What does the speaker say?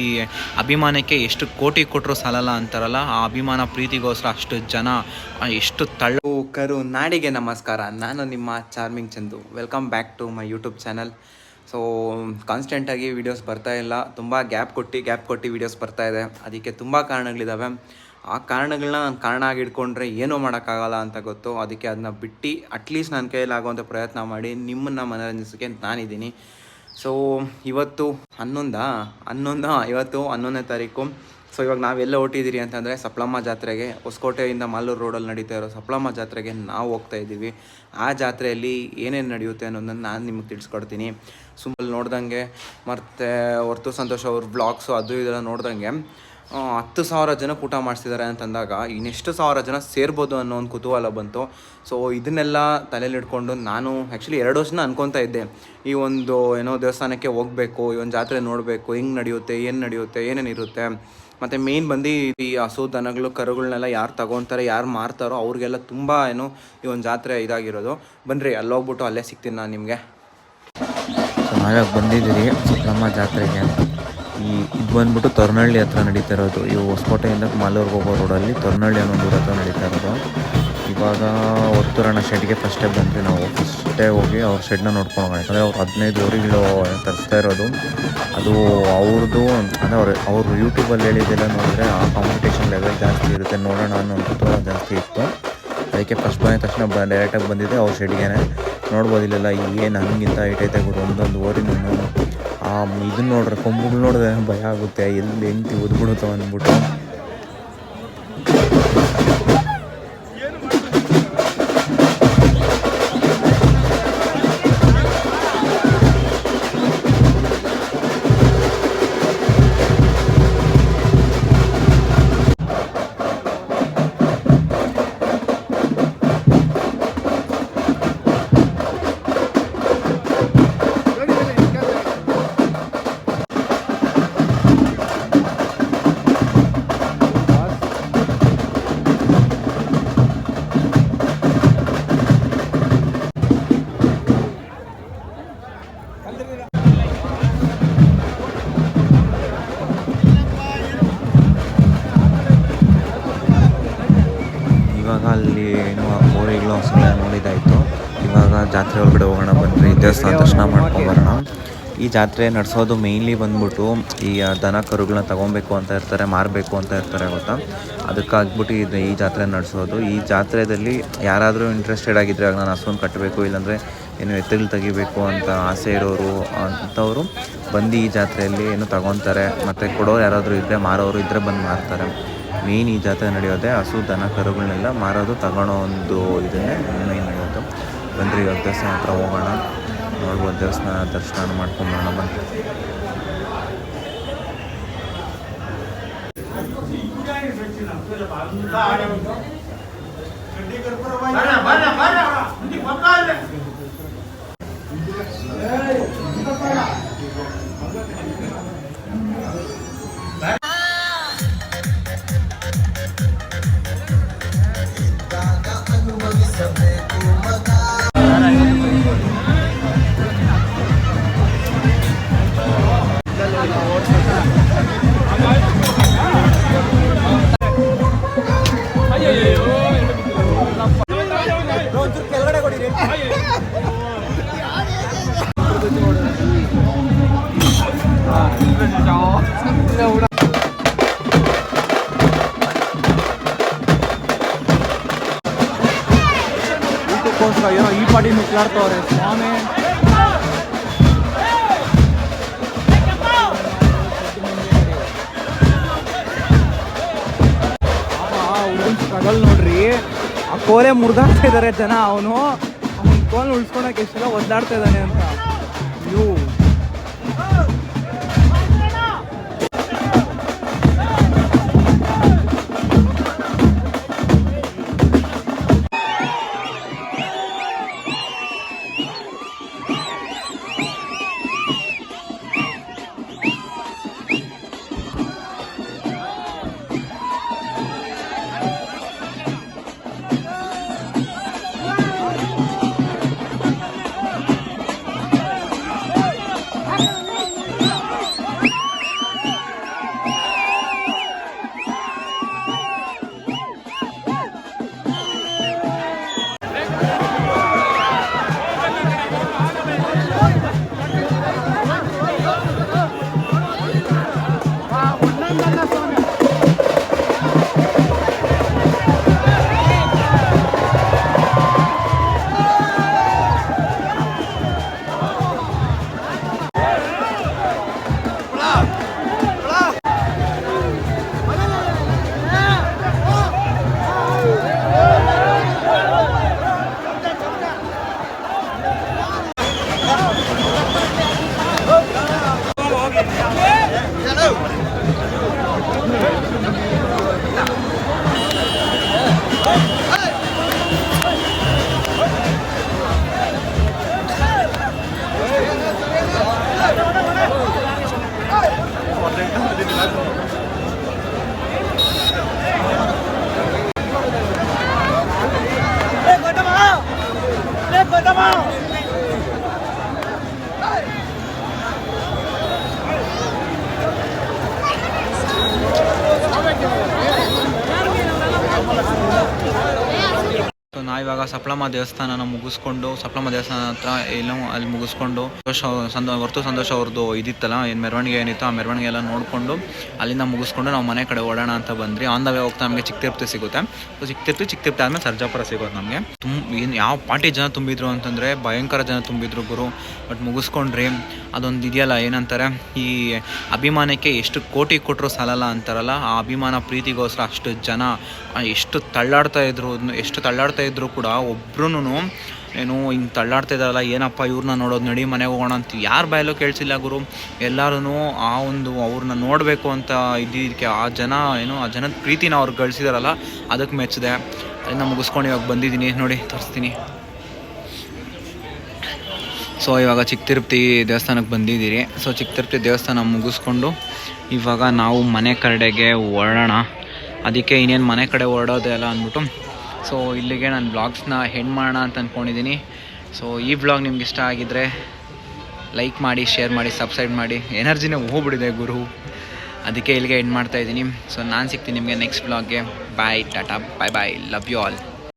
ಈ ಅಭಿಮಾನಕ್ಕೆ ಎಷ್ಟು ಕೋಟಿ ಕೊಟ್ಟರು ಸಾಲಲ್ಲ ಅಂತಾರಲ್ಲ, ಆ ಅಭಿಮಾನ ಪ್ರೀತಿಗೋಸ್ಕರ ಅಷ್ಟು ಜನ ಎಷ್ಟು ತಳ್ಳು ಕರು ನಾಡಿಗೆ ನಮಸ್ಕಾರ. ನಾನು ನಿಮ್ಮ charming Chandu. Welcome back to my YouTube channel so ಕಾನ್ಸ್ಟೆಂಟಾಗಿ videos ಬರ್ತಾ ಇಲ್ಲ. ತುಂಬ ಗ್ಯಾಪ್ ಕೊಟ್ಟು ಗ್ಯಾಪ್ ಕೊಟ್ಟು ವೀಡಿಯೋಸ್ ಬರ್ತಾ ಇದೆ. ಅದಕ್ಕೆ ತುಂಬ ಕಾರಣಗಳಿದ್ದಾವೆ ಆ ಕಾರಣಗಳನ್ನ ನಾನು ಕಾರಣ ಆಗಿ ಇಟ್ಕೊಂಡ್ರೆ ಏನೂ ಮಾಡೋಕ್ಕಾಗಲ್ಲ ಅಂತ ಗೊತ್ತು. ಅದಕ್ಕೆ ಅದನ್ನ ಬಿಟ್ಟು ಅಟ್ಲೀಸ್ಟ್ ನನ್ನ ಕೈಯಲ್ಲಾಗುವಂಥ ಪ್ರಯತ್ನ ಮಾಡಿ, ನಿಮ್ಮನ್ನು ಮನರಂಜಿಸೋಕ್ಕೆ ನಾನಿದ್ದೀನಿ. ಸೊ ಇವತ್ತು ಹನ್ನೊಂದಾ? ಹನ್ನೊಂದು? ಇವತ್ತು ಹನ್ನೊಂದನೇ ತಾರೀಕು. ಸೊ ಇವಾಗ ನಾವೆಲ್ಲ ಹೊಟ್ಟಿದ್ದೀರಿ ಅಂತಂದರೆ ಸಪ್ಲಮ್ಮ ಜಾತ್ರೆಗೆ, ಹೊಸಕೋಟೆಯಿಂದ ಮಾಲೂರು ರೋಡಲ್ಲಿ ನಡೀತಾ ಇರೋ ಸಪ್ಲಮ್ಮ ಜಾತ್ರೆಗೆ ನಾವು ಹೋಗ್ತಾ ಇದ್ದೀವಿ. ಆ ಜಾತ್ರೆಯಲ್ಲಿ ಏನೇನು ನಡೆಯುತ್ತೆ ಅನ್ನೋದನ್ನು ನಾನು ನಿಮಗೆ ತಿಳಿಸ್ಕೊಡ್ತೀನಿ. ಸುಮ್ಮನೆ ನೋಡ್ದಂಗೆ, ಮತ್ತು ಹೊರ್ತು ಸಂತೋಷ ಅವ್ರ ಬ್ಲಾಗ್ಸು ಅದು ಇದೆಲ್ಲ ನೋಡ್ದಂಗೆ. ಹತ್ತು ಸಾವಿರ ಜನಕ್ಕೆ ಊಟ ಮಾಡಿಸಿದ್ದಾರೆ ಅಂತಂದಾಗ ಇನ್ನೆಷ್ಟು ಸಾವಿರ ಜನ ಸೇರ್ಬೋದು ಅನ್ನೋ ಒಂದು ಕುತೂಹಲ ಬಂತು. ಸೊ ಇದನ್ನೆಲ್ಲ ತಲೆಯಲ್ಲಿ ಇಟ್ಕೊಂಡು ನಾನು ಆ್ಯಕ್ಚುಲಿ ಎರಡು ವರ್ಷನ ಅನ್ಕೊತಾ ಇದ್ದೆ. ಈ ಒಂದು ಏನೋ ದೇವಸ್ಥಾನಕ್ಕೆ ಹೋಗಬೇಕು, ಈ ಒಂದು ಜಾತ್ರೆ ನೋಡಬೇಕು, ಹೆಂಗೆ ನಡೆಯುತ್ತೆ, ಏನು ನಡೆಯುತ್ತೆ ಏನೇನಿರುತ್ತೆ ಮತ್ತು ಮೇಯ್ನ್ ಬಂದು ಈ ಹಸು ದನಗಳು ಕರುಗಳನ್ನೆಲ್ಲ ಯಾರು ತಗೊತಾರೆ, ಯಾರು ಮಾರ್ತಾರೋ ಅವ್ರಿಗೆಲ್ಲ ತುಂಬ ಏನು ಈ ಒಂದು ಜಾತ್ರೆ ಇದಾಗಿರೋದು. ಬನ್ನಿರಿ ಅಲ್ಲೋಗ್ಬಿಟ್ಟು ಅಲ್ಲೇ ಸಿಗ್ತೀನಿ ನಾನು ನಿಮಗೆ. ಚೆನ್ನಾಗಿ ಬಂದಿದ್ದೀರಿ, ನಮ್ಮ ಜಾತ್ರೆಗೆ ಈ ಇದು ಬಂದ್ಬಿಟ್ಟು ತೊರ್ನಳ್ಳಿ ಹತ್ರ ನಡೀತಾ ಇರೋದು. ಈ ಹೊಸಕೋಟೆಯಿಂದ ಮಾಲೂರ್ಗೆ ಹೋಗೋ ರೋಡಲ್ಲಿ ತೊರ್ನಹಳ್ಳಿ ಅನ್ನೋ ಊರ ಹತ್ರ ನಡೀತಾ ಇರೋದು. ಇವಾಗ ಒತ್ತೂರಣ್ಣ ಶೆಡ್ಗೆ ಫಸ್ಟೇ ಬಂದ್ವಿ ನಾವು. ಫಸ್ಟೇ ಹೋಗಿ ಅವ್ರ ಶೆಡ್ನ ನೋಡ್ಕೊಂಡು ಹೋಗೋಣ ಯಾಕಂದರೆ ಅವ್ರು ಹದಿನೈದು ಊರಿಗಳು ತರಿಸ್ತಾ ಇರೋದು. ಅದು ಅವ್ರದ್ದು ಅಂದರೆ ಅವ್ರು ಅವರು ಯೂಟ್ಯೂಬಲ್ಲಿ ಹೇಳಿದ್ದೆಲ್ಲ ನೋಡಿದ್ರೆ ಆ ಕಾಂಪಿಟೇಷನ್ ಲೆವೆಲ್ ಜಾಸ್ತಿ ಇರುತ್ತೆ. ನೋಡೋಣ ಅನ್ನೋ ಕುತೂಹಲ ಜಾಸ್ತಿ ಇತ್ತು. ಅದಕ್ಕೆ ಫಸ್ಟ್ ಬಂದ ತಕ್ಷಣ ಬ ಡೈರೆಕ್ಟಾಗಿ ಬಂದಿದ್ದೆ ಅವ್ರ ಶೆಡ್ಗೆ ನೋಡ್ಬೋದಿಲ್ಲ ಏನು ಹಂಗಿಂತ ಐಟೈತೆ ಗುರು. ಒಂದೊಂದು ಓರಿನೂ ಆ ಇದನ್ನ ನೋಡ್ರೆ ಕೊಂಬುಗಳು ನೋಡಿದ್ರೆ ಭಯ ಆಗುತ್ತೆ. ಎಲ್ಲಿ ಹೆಂಗ್ತಿ ಒದ್ಬಿಡುತ್ತೋ ಅಂದ್ಬಿಟ್ಟು. ಇವಾಗ ಅಲ್ಲಿ ಏನು ಓರಿಗಳು ಹಸುಗಳ ನೋಡಿದಾಯಿತು. ಇವಾಗ ಜಾತ್ರೆ ಒಳಗಡೆ ಹೋಗೋಣ ಬನ್ನಿರಿ ದೇವಸ್ಥಾನ ದರ್ಶನ ಮಾಡ್ಕೊಂಬರೋಣ ಈ ಜಾತ್ರೆ ನಡೆಸೋದು ಮೇಯ್ನ್ಲಿ ಬಂದ್ಬಿಟ್ಟು ಈ ದನ ಕರುಗಳನ್ನ ತಗೊಬೇಕು ಅಂತ ಇರ್ತಾರೆ ಮಾರಬೇಕು ಅಂತ ಇರ್ತಾರೆ ಗೊತ್ತಾ? ಅದಕ್ಕಾಗ್ಬಿಟ್ಟು ಇದು ಈ ಜಾತ್ರೆ ನಡೆಸೋದು. ಈ ಜಾತ್ರೆಯಲ್ಲಿ ಯಾರಾದರೂ ಇಂಟ್ರೆಸ್ಟೆಡ್ ಆಗಿದ್ದರೆ ಆಗ ನಾನು ಹಸುವನ್ನು ಕಟ್ಟಬೇಕು ಇಲ್ಲಾಂದರೆ ಏನು ಎತ್ತುಗಳು ತೆಗಿಬೇಕು ಅಂತ ಆಸೆ ಇರೋರು ಅಂಥವರು ಬಂದು ಈ ಜಾತ್ರೆಯಲ್ಲಿ ಏನು ತಗೊತಾರೆ ಮತ್ತು ಕೊಡೋರು ಯಾರಾದರೂ ಇದ್ದರೆ ಮಾರೋರು ಇದ್ದರೆ ಬಂದು ಮಾರ್ತಾರೆ. ಮೇಯ್ನ್ ಈ ಜಾತ್ರೆ ನಡೆಯೋದೆ ಹಸು, ದನ, ಕರುಗಳನ್ನೆಲ್ಲ ಮಾರೋದು ತಗೊಳ್ಳೋ ಒಂದು ಇದನ್ನೇ ಮೇಯ್ನ್ ನಡೆಯೋದು ಬಂದರೆ ಇವಾಗ ದೇವಸ್ಥಾನ ಹತ್ರ ಹೋಗೋಣ. ನೋಡ್ಬೋದು ದೇವಸ್ಥಾನ ದರ್ಶನ ಮಾಡ್ಕೊಂಬರೋಣ ಬನ್ರಿ ಏನೋ ಈ ಪಾಟಿ ನುಗ್ಲಾಡ್ತವ್ರೆ ಸ್ವಾಮಿ. ಕೋಲೆ ಮುರಿದಾಡ್ತಾ ಇದ್ದಾರೆ ಜನ ಅವನು. ಅವನ ಕೋಲ್ ಉಳಿಸ್ಕೊಳಕ್ಕೆ ಎಷ್ಟೆಲ್ಲ ಒದ್ದಾಡ್ತಾ ಇದ್ದಾನೆ ಅಂತ. ಸಪ್ಲಮ್ಮ ದೇವಸ್ಥಾನನ ಮುಗಿಸ್ಕೊಂಡು ಸಪ್ಲಮ್ಮ ದೇವಸ್ಥಾನ ಹತ್ರ ಏನೋ ಅಲ್ಲಿ ಮುಗಿಸ್ಕೊಂಡು, ಸಂತೋಷ ಸಂದೋ ಸಂತೋಷ್ ಅವ್ರದ್ದು ಇದಿತ್ತಲ್ಲ, ಏನು ಮೆರವಣಿಗೆ ಏನಿತ್ತು ಆ ಮೆರವಣಿಗೆ ಎಲ್ಲ ನೋಡಿಕೊಂಡು ಅಲ್ಲಿಂದ ಮುಗಿಸ್ಕೊಂಡು ನಾವು ಮನೆ ಕಡೆ ಓಡೋಣ ಅಂತ ಬಂದ್ರಿ ಆನ್ ದ ವೇ ಹೋಗ್ತಾ ನಮಗೆ ಚಿಕ್ಕ ಸಿಗುತ್ತೆ. ಸೊ ಚಿಕ್ಕ ತಿರುಪತಿ ಚಿಕ್ಕ ಆದಮೇಲೆ ಸರ್ಜಾಪುರ ಸಿಗೋದು ನಮಗೆ. ತುಂಬ ಏನು, ಯಾವ ಪಾರ್ಟಿ ಜನ ತುಂಬಿದ್ರು ಅಂತಂದರೆ ಭಯಂಕರ ಜನ ತುಂಬಿದ್ರು ಗುರು. ಬಟ್ ಮುಗಿಸ್ಕೊಂಡ್ರಿ. ಅದೊಂದು ಇದೆಯಲ್ಲ, ಏನಂತಾರೆ, ಈ ಅಭಿಮಾನಕ್ಕೆ ಎಷ್ಟು ಕೋಟಿ ಕೊಟ್ಟರು ಸಾಲಲ್ಲ ಅಂತಾರಲ್ಲ, ಆ ಅಭಿಮಾನ ಪ್ರೀತಿಗೋಸ್ಕರ ಅಷ್ಟು ಜನ ಎಷ್ಟು ತಳ್ಳಾಡ್ತಾ ಇದ್ರು ಎಷ್ಟು ತಳ್ಳಾಡ್ತಾ ಇದ್ರು ಕೂಡ ಒಬ್ರು ಏನು ಹಿಂಗೆ ತಳ್ಳಾಡ್ತಾ ಇದ್ದಾರಲ್ಲ ಏನಪ್ಪ ಇವ್ರನ್ನ ನೋಡೋದು, ನಡಿ ಮನೆಗೆ ಹೋಗೋಣ ಅಂತ ಯಾರು ಬಾಯಲ್ಲೂ ಕೇಳಿಸಿಲ್ಲ ಗುರು. ಎಲ್ಲರೂ ಆ ಒಂದು ಅವ್ರನ್ನ ನೋಡಬೇಕು ಅಂತ ಇದ್ದಿದ್ದಕ್ಕೆ ಆ ಜನ, ಏನು, ಆ ಜನದ ಪ್ರೀತಿನ ಅವ್ರು ಗಳಿಸಿದಾರಲ್ಲ ಅದಕ್ಕೆ ಮೆಚ್ಚಿದೆ. ಅದನ್ನು ಮುಗಿಸ್ಕೊಂಡು ಇವಾಗ ಬಂದಿದ್ದೀನಿ, ನೋಡಿ, ತರಿಸ್ತೀನಿ. ಸೊ ಇವಾಗ ಚಿಕ್ಕ ತಿರುಪತಿ ದೇವಸ್ಥಾನಕ್ಕೆ ಬಂದಿದ್ದೀರಿ. ಸೊ ಚಿಕ್ಕ ತಿರುಪತಿ ದೇವಸ್ಥಾನ ಮುಗಿಸ್ಕೊಂಡು ಇವಾಗ ನಾವು ಮನೆ ಕಡೆಗೆ ಹೊರಡೋಣ. ಅದಕ್ಕೆ ಇನ್ನೇನು ಮನೆ ಕಡೆ ಹೊರಡೋದೆ ಅಲ್ಲ ಅಂದ್ಬಿಟ್ಟು. ಸೊ ಇಲ್ಲಿಗೆ ನಾನು ಬ್ಲಾಗ್ಸ್ನ ಹೆಣ್ಣು ಮಾಡೋಣ ಅಂತ ಅಂದ್ಕೊಂಡಿದ್ದೀನಿ ಸೊ ಈ ಬ್ಲಾಗ್ ನಿಮ್ಗೆ ಇಷ್ಟ ಆಗಿದ್ದರೆ ಲೈಕ್ ಮಾಡಿ ಶೇರ್ ಮಾಡಿ ಸಬ್ಸ್ಕ್ರೈಬ್ ಮಾಡಿ. ಎನರ್ಜಿನೇ ಹೋಗ್ಬಿಡಿದೆ ಗುರು. ಅದಕ್ಕೆ ಇಲ್ಲಿಗೆ ಎಂಡ್ ಮಾಡ್ತಾ ಇದ್ದೀನಿ ಸೊ ನಾನು ಸಿಗ್ತೀನಿ ನಿಮಗೆ next ಬ್ಲಾಗ್ಗೆ bye tata bye bye love you all